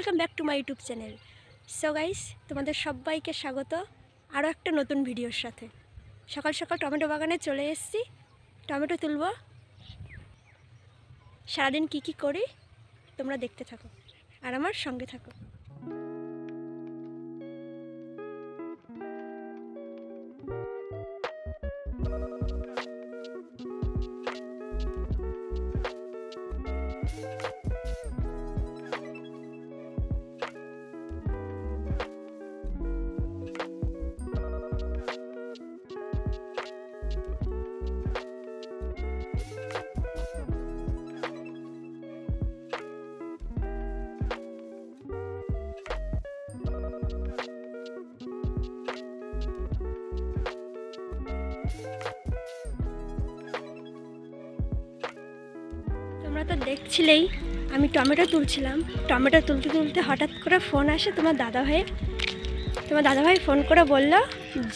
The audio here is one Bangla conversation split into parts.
Welcome back to my YouTube channel. So guys তোমাদের সবাইকে স্বাগত আরও একটা নতুন ভিডিওর সাথে। সকাল সকাল টমেটো বাগানে চলে এসেছি। টমেটো তুলব। সারাদিন কি কি করি, তোমরা দেখতে থাকো। আর আমার সঙ্গে থাকো। তোমরা তো দেখছিলেই, আমি টমেটো তুলছিলাম। টমেটো তুলতে তুলতে হঠাৎ করে ফোন আসে তোমার দাদা ভাইয়ের। তোমার দাদাভাই ফোন করে বলল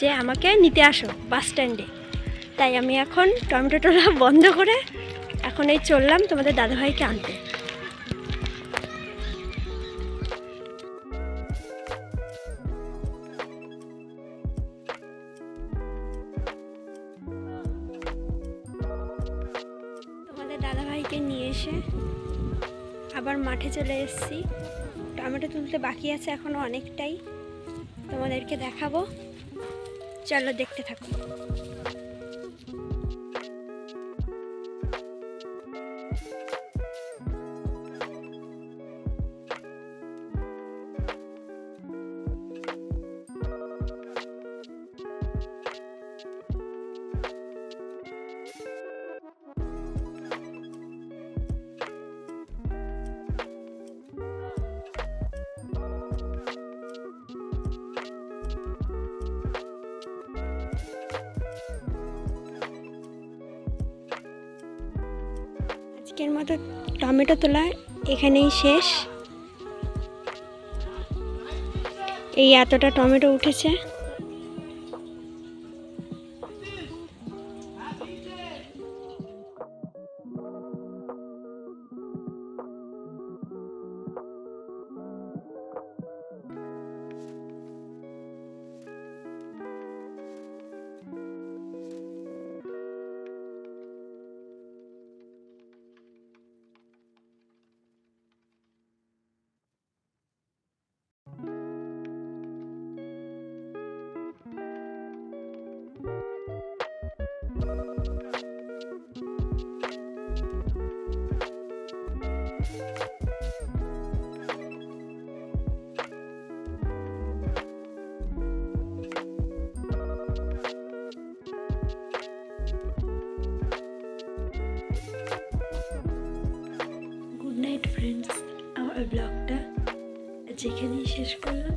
যে আমাকে নিতে আসো বাস স্ট্যান্ডে। তাই আমি এখন টমেটো তোলা বন্ধ করে এখন এই চললাম তোমাদের দাদাভাইকে আনতে। দাদাভাইকে নিয়ে এসে আবার মাঠে চলে এসেছি। টমেটো তুলতে বাকি আছে এখনও অনেকটাই। তোমাদেরকে দেখাবো। চলো দেখতে থাকো। আজকের মতো টমেটো তোলা এখানেই শেষ। এই এতটা টমেটো উঠেছে। আমার ব্লগটা যেখানেই শেষ করলাম।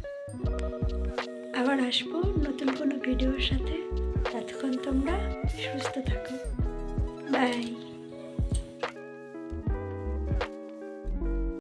আবার আসব নতুন কোনো ভিডিওর সাথে। ততক্ষণ তোমরা সুস্থ থাকো। বাই